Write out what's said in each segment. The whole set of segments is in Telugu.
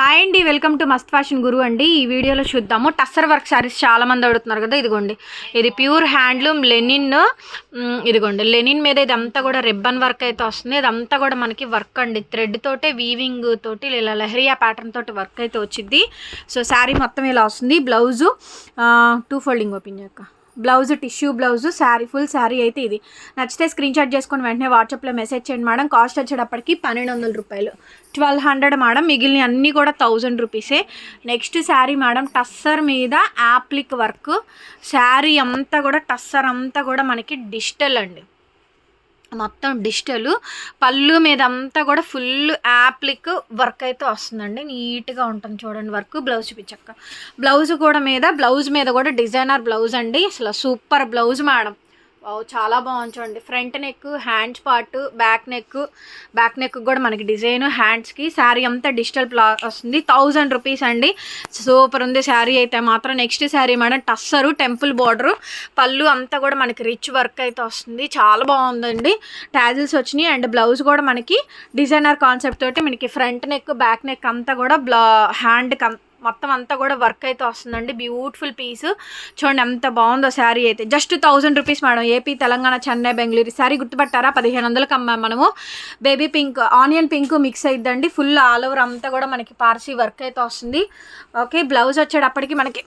హాయ్ అండి welcome to Mast fashion guru అండి. ఈ వీడియోలో చూద్దాము. టస్సర్ వర్క్ శారీస్ చాలా మంది అడుగుతున్నారు కదా ఇదిగోండి. ఇది ప్యూర్ హ్యాండ్లూమ్ లెనిన్ ఇదిగోండి. లెనిన్ మీద ఇదంతా కూడా రిబ్బన్ వర్క్ అయితే వస్తుంది. ఇదంతా కూడా మనకి వర్క్ అండి. థ్రెడ్ తోటే వీవింగ్ తోటి ఇలా లహరియా ప్యాటర్న్ తోటి వర్క్ అయితే వచ్చింది సో శారీ మొత్తం ఇలా వస్తుంది. బ్లౌజు టూ ఫోల్డింగ్ ఓపెన్ యొక్క blouse tissue blouse sari full sari అయితే ఇది. నచ్చితే స్క్రీన్ షాట్ చేసుకొని వెంటనే వాట్సాప్లో మెసేజ్ చేయండి మేడం. కాస్ట్ వచ్చేటప్పటికి పన్నెండు వందల రూపాయలు. Twelve hundred madam. మిగిలిన అన్నీ కూడా థౌజండ్ రూపీసే. నెక్స్ట్ శారీ మేడం టస్సర్ మీద యాప్లిక్ వర్క్. శారీ అంతా కూడా టస్సర్ అంతా కూడా మనకి డిజిటల్ అండి. మొత్తం డిజిటల్. పళ్ళు మీద అంతా కూడా ఫుల్ యాప్లిక్ వర్క్ అయితే వస్తుందండి. నీట్గా ఉంటుంది చూడండి వర్క్. బ్లౌజ్ చూపించక్క. బ్లౌజ్ కూడా మీద బ్లౌజ్ మీద కూడా డిజైనర్ బ్లౌజ్ అండి. అసలు సూపర్ బ్లౌజ్ మేడం. చాలా బాగుంది చూడండి. Front neck hands part back neck. Back neck కూడా మనకి డిజైన్ హ్యాండ్స్కి శారీ అంతా డిజిటల్ ప్లా వస్తుంది. థౌజండ్ రూపీస్ అండి. సూపర్ ఉంది శారీ అయితే మాత్రం. Next sari madam tussar temple border. పళ్ళు అంతా కూడా మనకి రిచ్ వర్క్ అయితే వస్తుంది. చాలా బాగుందండి. టాజిల్స్ వచ్చినాయి. అండ్ బ్లౌజ్ కూడా మనకి డిజైనర్ కాన్సెప్ట్ తోటి మనకి ఫ్రంట్ నెక్ బ్యాక్ నెక్ అంతా కూడా బ్లా హ్యాండ్ మొత్తం అంతా కూడా వర్క్ అయితే వస్తుందండి. బ్యూటిఫుల్ పీస్ చూడండి ఎంత బాగుందో శారీ అయితే. Just thousand rupees madam AP Telangana Chennai Bengaluru. Sari గుర్తుపట్టారా? పదిహేను వందలకు అమ్మాం మనము. Baby pink onion pink mix అయిద్దండి. Full all over అంతా కూడా మనకి పార్సీ వర్క్ అయితే వస్తుంది. ఓకే బ్లౌజ్ వచ్చేటప్పటికి మనకి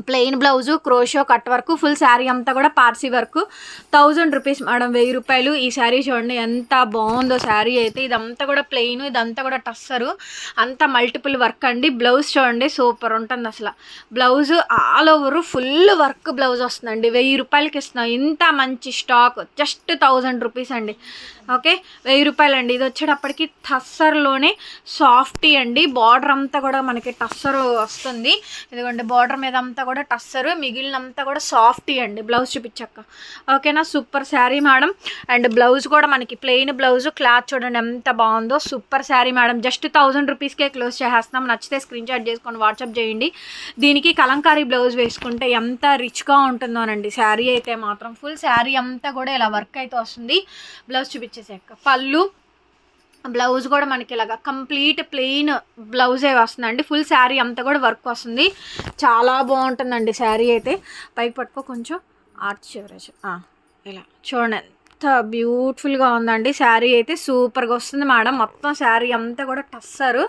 plain blouse crochet cut work full sari అంతా కూడా Parsi work. Thousand rupees madam వెయ్యి రూపాయలు. ఈ శారీ చూడండి ఎంత బాగుందో శారీ అయితే. ఇదంతా కూడా ప్లెయిన్ ఇదంతా కూడా టస్సరు. అంతా మల్టిపుల్ వర్క్ అండి. బ్లౌజ్ చూడండి సూపర్ ఉంటుంది అసలు. Blouse all over full work blouse వస్తుందండి. వెయ్యి రూపాయలకి ఇస్తున్నాం. ఇంత మంచి స్టాక్. జస్ట్ థౌజండ్ రూపీస్ అండి. ఓకే? వెయ్యి రూపాయలు అండి ఇది వచ్చేటప్పటికి టస్సర్లోనే సాఫ్టీ అండి. బార్డర్ అంతా కూడా మనకి టస్సర్ వస్తుంది. ఇదిగోండి బార్డర్ మీద అంతా కూడా టస్సరు మిగిలినంతా కూడా సాఫ్టీ అండి. బ్లౌజ్ చూపించక్క. ఓకేనా? Super sari madam. And blouse కూడా మనకి ప్లెయిన్ బ్లౌజ్. క్లాత్ చూడండి ఎంత బాగుందో. Super sari madam. Just thousand రూపీస్కే క్లోజ్ చేసేస్తున్నాం. నచ్చితే స్క్రీన్ షాట్ చేసుకొని వాట్సాప్ చేయండి. దీనికి కలంకారీ బ్లౌజ్ వేసుకుంటే ఎంత రిచ్గా ఉంటుందోనండి శారీ అయితే మాత్రం. ఫుల్ శారీ అంతా కూడా ఇలా వర్క్ అయితే వస్తుంది. బ్లౌజ్ చూపించేసాక పళ్ళు బ్లౌజ్ కూడా మనకి ఇలాగ కంప్లీట్ ప్లెయిన్ బ్లౌజే వస్తుందండి. ఫుల్ శారీ అంతా కూడా వర్క్ వస్తుంది. చాలా బాగుంటుందండి శారీ అయితే. పైకి పట్టుకో కొంచెం. ఆర్చ్ చివరేజ్ ఇలా. చూడండి. ఎంత బ్యూటిఫుల్గా ఉందండి. శారీ అయితే సూపర్గా వస్తుంది మేడం. మొత్తం శారీ అంతా కూడా టస్సరు.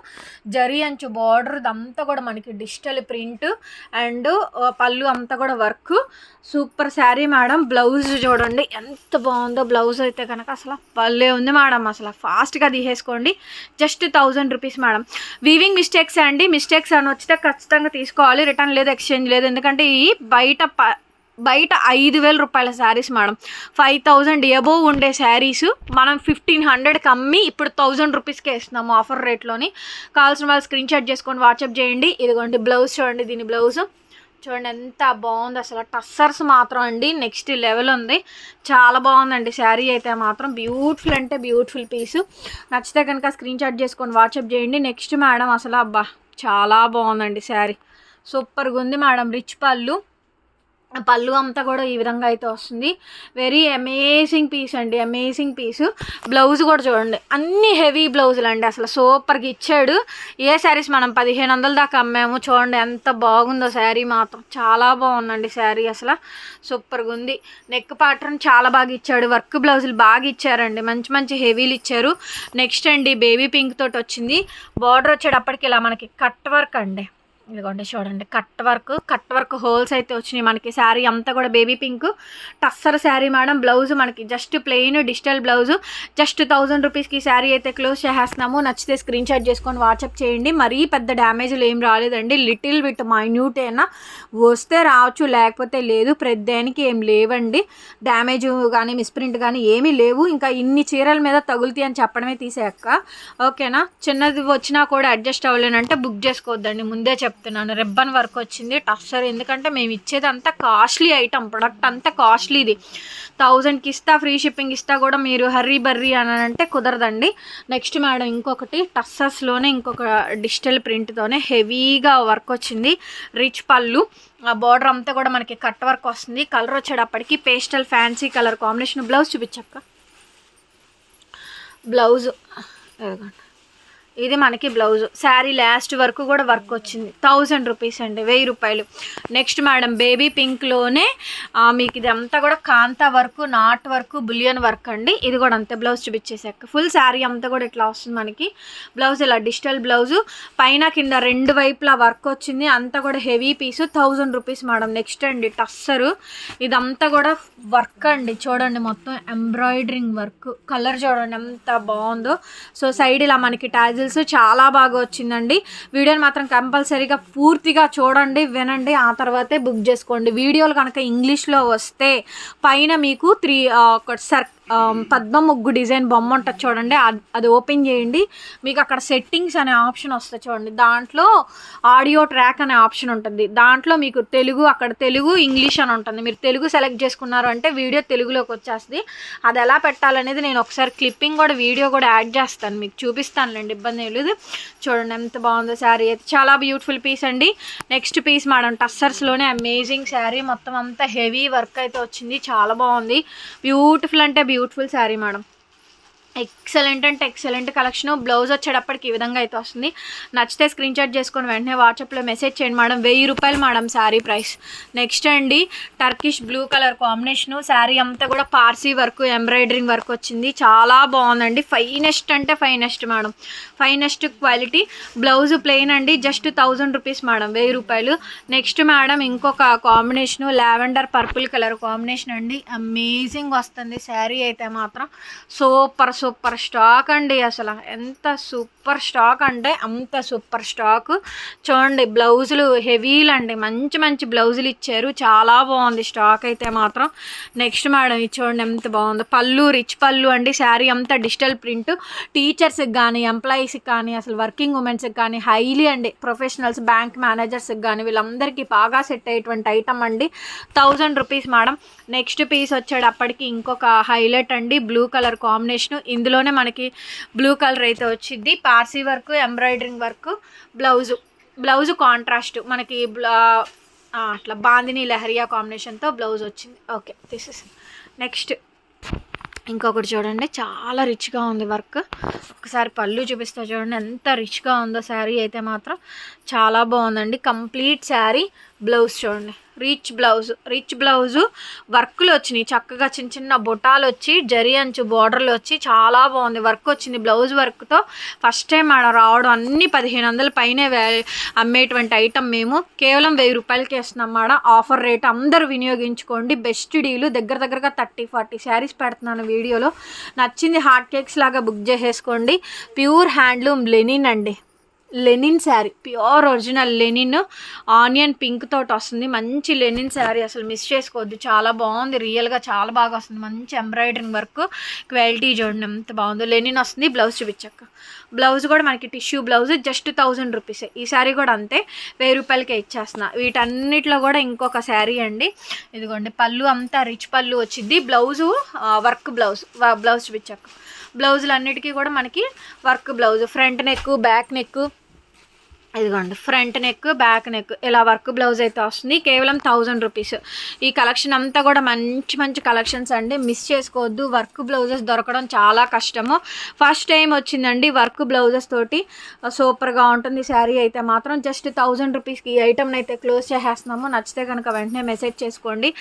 జరీ అంచు బార్డర్ అంతా కూడా మనకి డిజిటల్ ప్రింట్ అండ్ పళ్ళు అంతా కూడా work. Super sari madam. Blouse చూడండి ఎంత బాగుందో బ్లౌజ్ అయితే కనుక అసలు పల్లే ఉంది మేడం. అసలు ఫాస్ట్గా తీసేసుకోండి. Just thousand rupees madam. Weaving mistakes అండి. మిస్టేక్స్ అని వచ్చితే ఖచ్చితంగా తీసుకోవాలి. రిటర్న్ లేదు ఎక్స్చేంజ్ లేదు. ఎందుకంటే ఈ బయట ప బయట ఐదు వేల రూపాయల saris madam. Five thousand above ఉండే శారీస్ మనం ఫిఫ్టీన్ హండ్రెడ్కి అమ్మి ఇప్పుడు థౌజండ్ రూపీస్కే ఇస్తున్నాము ఆఫర్ రేట్లోని కావాల్సిన వాళ్ళు స్క్రీన్ షాట్ చేసుకొని వాట్సాప్ చేయండి. ఇదిగోండి బ్లౌజ్ చూడండి దీని బ్లౌజ్ చూడండి ఎంత బాగుంది అసలు. టస్సర్స్ మాత్రం అండి నెక్స్ట్ లెవెల్ ఉంది. చాలా బాగుందండి శారీ అయితే మాత్రం. బ్యూటిఫుల్ అంటే బ్యూటిఫుల్ పీస్ నచ్చితే కనుక స్క్రీన్ షాట్ చేసుకొని వాట్సాప్ చేయండి. నెక్స్ట్ మేడం అసలు అబ్బా చాలా బాగుందండి శారీ. సూపర్గా ఉంది మేడం. రిచ్ పళ్ళు. పళ్ళు అంతా కూడా ఈ విధంగా అయితే వస్తుంది. వెరీ అమేజింగ్ పీస్ అండి అమేజింగ్ పీస్ బ్లౌజ్ కూడా చూడండి అన్ని హెవీ బ్లౌజులు అండి. అసలు సూపర్గా ఇచ్చాడు. ఏ శారీస్ మనం పదిహేను వందల దాకా అమ్మాము చూడండి ఎంత బాగుందో శారీ మాత్రం. చాలా బాగుందండి శారీ అసలు. సూపర్గా ఉంది. నెక్ ప్యాటర్న్ చాలా బాగా ఇచ్చాడు. వర్క్ బ్లౌజులు బాగా ఇచ్చారండి. మంచి మంచి హెవీలు ఇచ్చారు. నెక్స్ట్ అండి బేబీ పింక్ తోటి వచ్చింది. బార్డర్ వచ్చేటప్పటికి ఇలా మనకి కట్ వర్క్ అండి. ఇదిగోండి చూడండి cut work cut work holes అయితే వచ్చినాయి మనకి. శారీ అంతా కూడా baby pink tussar sari madam. Blouse మనకి just plain digital blouse just thousand రూపీస్కి శారీ అయితే క్లోజ్ చేసేస్తున్నాము. నచ్చితే స్క్రీన్ షాట్ చేసుకొని వాట్సాప్ చేయండి. మరీ పెద్ద డ్యామేజ్లు ఏం రాలేదండి. లిటిల్ విత్ మైన్యూట్ అయినా వస్తే రావచ్చు లేకపోతే లేదు. ప్రతిదానికి ఏం లేవండి. డ్యామేజ్ కానీ మిస్ప్రింట్ కానీ ఏమీ లేవు. ఇంకా ఇన్ని చీరల మీద తగులుతాయి అని చెప్పడమే తీసేయక్క. ఓకేనా చిన్నది వచ్చినా కూడా అడ్జస్ట్ అవ్వలేనంటే బుక్ చేసుకోవద్దండి. ముందే చెప్తున్నాను. రిబ్బన్ వర్క్ వచ్చింది. టఫ్సర్ ఎందుకంటే మేము ఇచ్చేది అంతా కాస్ట్లీ ఐటమ్ ప్రొడక్ట్ అంతా కాస్ట్లీది థౌజండ్కి ఇస్తా ఫ్రీ షిప్పింగ్ ఇస్తా కూడా మీరు హర్రీ బర్రీ అని అంటే కుదరదండి. నెక్స్ట్ మేడం ఇంకొకటి టస్సర్స్లోనే ఇంకొక డిజిటల్ ప్రింట్తోనే హెవీగా వర్క్ వచ్చింది. రిచ్ పళ్ళు. ఆ బార్డర్ అంతా కూడా మనకి కట్ వర్క్ వస్తుంది. కలర్ వచ్చేటప్పటికి pastel fancy colour combination blouse చూపించక్క. Blouse ఇదిగోండి ఇది మనకి బ్లౌజ్. శారీ లాస్ట్ వరకు కూడా వర్క్ వచ్చింది. థౌజండ్ రూపీస్ అండి వెయ్యి రూపాయలు. నెక్స్ట్ మేడం బేబీ పింక్లోనే మీకు ఇది అంతా కూడా kantha work knot work bullion work అండి. ఇది కూడా అంతే బ్లౌజ్ చూపించేసాక. ఫుల్ శారీ అంతా కూడా ఇట్లా వస్తుంది మనకి. బ్లౌజ్ ఇలా డిజిటల్ బ్లౌజు. పైన కింద రెండు వైపులా వర్క్ వచ్చింది. అంతా కూడా heavy piece. Thousand rupees madam. Next అండి టస్సరు. ఇదంతా కూడా వర్క్ అండి. చూడండి మొత్తం ఎంబ్రాయిడరింగ్ వర్క్. కలర్ చూడండి ఎంత బాగుందో. సో సైడ్ ఇలా మనకి టాజిల్స్ చాలా బాగా వచ్చిందండి. వీడియోని మాత్రం కంపల్సరీగా పూర్తిగా చూడండి వినండి. ఆ తర్వాతే బుక్ చేసుకోండి. వీడియోలు కనుక ఇంగ్లీష్లో వస్తే పైన మీకు త్రీ ఒక సర్ పద్మ ముగ్గు డిజైన్ బొమ్మ ఉంటుంది చూడండి. అది ఓపెన్ చేయండి. మీకు అక్కడ సెట్టింగ్స్ అనే ఆప్షన్ వస్తుంది చూడండి. దాంట్లో ఆడియో ట్రాక్ అనే ఆప్షన్ ఉంటుంది. దాంట్లో మీకు తెలుగు అక్కడ తెలుగు ఇంగ్లీష్ అని ఉంటుంది. మీరు తెలుగు సెలెక్ట్ చేసుకున్నారు అంటే వీడియో తెలుగులోకి వచ్చేస్తుంది. అది ఎలా పెట్టాలనేది నేను ఒకసారి క్లిప్పింగ్ కూడా వీడియో కూడా యాడ్ చేస్తాను. మీకు చూపిస్తానులేండి ఇబ్బంది ఏం లేదు. చూడండి ఎంత బాగుందో శారీ. అయితే చాలా బ్యూటిఫుల్ పీస్ అండి. నెక్స్ట్ పీస్ మేడం టస్సర్స్లోనే అమేజింగ్ శారీ. మొత్తం అంతా హెవీ వర్క్ అయితే వచ్చింది. చాలా బాగుంది. బ్యూటిఫుల్ అంటే బ్యూటిఫుల్ శారీ మేడం ఎక్సలెంట్ అంటే ఎక్సలెంట్ కలెక్షన్ బ్లౌజ్ వచ్చేటప్పటికి ఈ విధంగా అయితే వస్తుంది. నచ్చితే స్క్రీన్ షాట్ చేసుకొని వెంటనే వాట్సాప్లో మెసేజ్ చేయండి మేడం. వెయ్యి రూపాయలు మేడం శారీ ప్రైస్ నెక్స్ట్ అండి Turkish blue colour combination sari అంతా కూడా పార్సీ వర్క్ ఎంబ్రాయిడరింగ్ వర్క్ వచ్చింది. చాలా బాగుందండి. ఫైనెస్ట్ అంటే finest madam. Finest quality blouse plain అండి. Just thousand rupees madam. వెయ్యి రూపాయలు. నెక్స్ట్ మేడం ఇంకొక combination lavender purple colour combination అండి. అమేజింగ్ వస్తుంది. శారీ అయితే మాత్రం. సూపర్ సూపర్ స్టాక్ అండి అసలు. ఎంత సూపర్ స్టాక్ అంటే అంత సూపర్ స్టాక్. చూడండి బ్లౌజులు హెవీలు అండి. మంచి మంచి బ్లౌజులు ఇచ్చారు. చాలా బాగుంది స్టాక్ అయితే మాత్రం. నెక్స్ట్ మేడం ఇది చూడండి ఎంత బాగుందో. పళ్ళు రిచ్ పళ్ళు అండి. శారీ అంతా డిజిటల్ ప్రింట్. టీచర్స్కి కానీ ఎంప్లాయీస్కి కానీ అసలు వర్కింగ్ ఉమెన్స్కి కానీ హైలీ అండి. ప్రొఫెషనల్స్ బ్యాంక్ మేనేజర్స్కి కానీ వీళ్ళందరికీ బాగా సెట్ అయ్యేటువంటి ఐటమ్ అండి. Thousand rupees madam. Next piece వచ్చేటప్పటికి ఇంకొక హైలైట్ అండి. బ్లూ కలర్ కాంబినేషన్ ఇందులోనే మనకి బ్లూ కలర్ అయితే వచ్చింది. Parsi work embroidering work blouse. Blouse contrast. మనకి బ్లా- అట్లా బాందిని లహరియా కాంబినేషన్తో బ్లౌజ్ వచ్చింది. ఓకే తీసేసి నెక్స్ట్. ఇంకొకటి చూడండి. చాలా రిచ్గా ఉంది వర్క్. ఒకసారి పళ్ళు చూపిస్తా చూడండి. ఎంత రిచ్గా ఉందో శారీ అయితే మాత్రం చాలా బాగుందండి. కంప్లీట్ శారీ. బ్లౌజ్ చూడండి. రిచ్ బ్లౌజ్ రిచ్ బ్లౌజు వర్క్లు వచ్చినాయి. చక్కగా చిన్న చిన్న బుటాలు వచ్చి జరి అంచు బార్డర్లు వచ్చి చాలా బాగుంది. వర్క్ వచ్చింది బ్లౌజ్ వర్క్తో. ఫస్ట్ టైం ఆడ రావడం అన్నీ పదిహేను వందల పైనే వే- అమ్మేటువంటి ఐటమ్ మేము. కేవలం వెయ్యి రూపాయలకి ఇస్తున్నాం మేడం ఆఫర్ రేట్ అందరూ వినియోగించుకోండి. Best deal. దగ్గర దగ్గరగా థర్టీ ఫార్టీ శారీస్ పెడుతున్నాను వీడియోలో. నచ్చింది హాట్ కేక్స్ లాగా బుక్ చేసేసుకోండి. ప్యూర్ హ్యాండ్లూమ్ లెనిన్ అండి. Linen sari pure original linen onion pink తోటి వస్తుంది. మంచి లెనిన్ శారీ అసలు మిస్ చేసుకోవద్దు. చాలా బాగుంది. రియల్గా చాలా బాగా వస్తుంది. మంచి ఎంబ్రాయిడరింగ్ వర్క్ క్వాలిటీ చూడండి ఎంత బాగుందో. లెనిన్ వస్తుంది బ్లౌజ్ చూపించక్క. బ్లౌజ్ కూడా మనకి టిష్యూ బ్లౌజ్ జస్ట్ థౌజండ్ రూపీసే ఈ శారీ కూడా అంతే. వెయ్యి రూపాయలకే ఇచ్చేస్తున్నా. వీటన్నిటిలో కూడా ఇంకొక శారీ అండి. ఇదిగోండి పళ్ళు అంతా రిచ్ పళ్ళు వచ్చింది. బ్లౌజు వర్క్ బ్లౌజ్ బ్లౌజ్ చూపించక్క. బ్లౌజులు అన్నిటికీ కూడా మనకి work blouse front neck back neck ఇదిగోండి ఫ్రంట్ నెక్ బ్యాక్ నెక్ ఇలా వర్క్ బ్లౌజ్ అయితే వస్తుంది. కేవలం థౌజండ్ రూపీస్. ఈ కలెక్షన్ అంతా కూడా మంచి మంచి కలెక్షన్స్ అండి. మిస్ చేసుకోవద్దు. వర్క్ బ్లౌజెస్ దొరకడం చాలా కష్టము. ఫస్ట్ టైం వచ్చిందండి వర్క్ బ్లౌజెస్ తోటి. సూపర్గా ఉంటుంది. శారీ అయితే మాత్రం జస్ట్ థౌజండ్ రూపీస్కి ఈ ఐటమ్ని అయితే క్లోజ్ చేసేస్తున్నాము. నచ్చితే కనుక వెంటనే మెసేజ్ చేసుకోండి.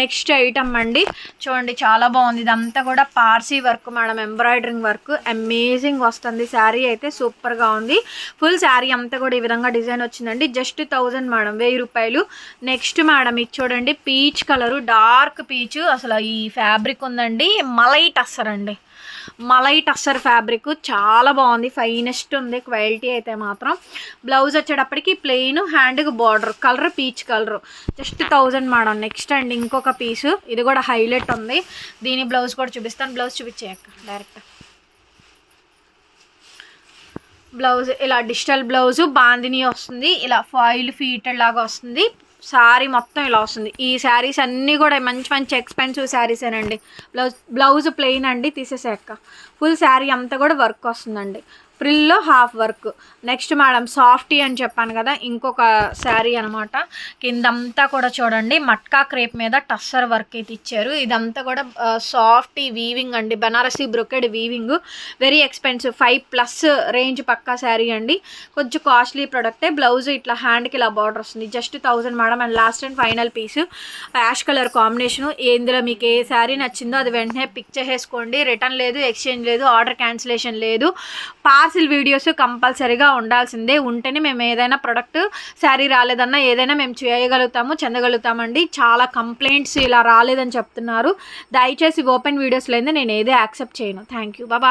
నెక్స్ట్ ఐటమ్ అండి. చూడండి చాలా బాగుంది. ఇదంతా కూడా Parsi work madam. Embroidering work. Amazing వస్తుంది. శారీ అయితే సూపర్గా ఉంది. ఫుల్ శారీ అంతా కూడా ఈ విధంగా డిజైన్ వచ్చిందండి. జస్ట్ థౌజండ్ మేడం వెయ్యి రూపాయలు. నెక్స్ట్ మేడం ఇది చూడండి పీచ్ కలరు డార్క్ పీచ్. అసలు ఈ ఫ్యాబ్రిక్ ఉందండి. మలై టస్సర్ అండి. మలై టస్సర్ ఫ్యాబ్రిక్. చాలా బాగుంది. ఫైనెస్ట్ ఉంది. క్వాలిటీ అయితే మాత్రం. బ్లౌజ్ వచ్చేటప్పటికి ప్లెయిన్ హ్యాండ్కి border colour peach colour. Just thousand madam. Next అండి ఇంకొక పీసు. ఇది కూడా హైలైట్ ఉంది. దీని బ్లౌజ్ కూడా చూపిస్తాను. బ్లౌజ్ చూపించేయక్క డైరెక్ట్. బ్లౌజ్ ఇలా డిజిటల్ బ్లౌజ్ బాందిని వస్తుంది. ఇలా ఫాయిల్ ఫీటెడ్ లాగా వస్తుంది. శారీ మొత్తం ఇలా వస్తుంది. ఈ శారీస్ అన్నీ కూడా మంచి మంచి ఎక్స్పెన్సివ్ శారీసేనండి బ్లౌజ్ బ్లౌజ్ ప్లెయిన్ అండి తీసేసాక ఫుల్ శారీ అంతా కూడా వర్క్ వస్తుందండి. ప్రిల్లో half work next madam softy అని చెప్పాను కదా ఇంకొక శారీ అనమాట కిందంతా కూడా చూడండి మట్కా క్రేప్ మీద టస్సర్ వర్క్ అయితే ఇచ్చారు. ఇదంతా కూడా సాఫ్టీ వీవింగ్ అండి. Banarasi brocade weaving very expensive five plus range పక్కా శారీ అండి. కొంచెం కాస్ట్లీ ప్రొడక్టే బ్లౌజ్ ఇట్లా హ్యాండ్కి ఇలా బార్డర్ వస్తుంది. Just thousand madam and last and final piece ash colour combination ఇందులో మీకు ఏ శారీ నచ్చిందో అది వెంటనే పిక్ చేసేసుకోండి. రిటర్న్ లేదు ఎక్స్చేంజ్ లేదు ఆర్డర్ క్యాన్సిలేషన్ లేదు. పాస్ పార్సిల్ వీడియోస్ కంపల్సరీగా ఉండాల్సిందే. ఉంటేనే మేము ఏదైనా ప్రొడక్ట్ శారీ రాలేదన్నా ఏదైనా మేము చేయగలుగుతాము చెందగలుగుతామండి. చాలా కంప్లైంట్స్ ఇలా రాలేదని చెప్తున్నారు. దయచేసి ఓపెన్ వీడియోస్ అయితే నేను ఏదే యాక్సెప్ట్ చేయను. Thank you bye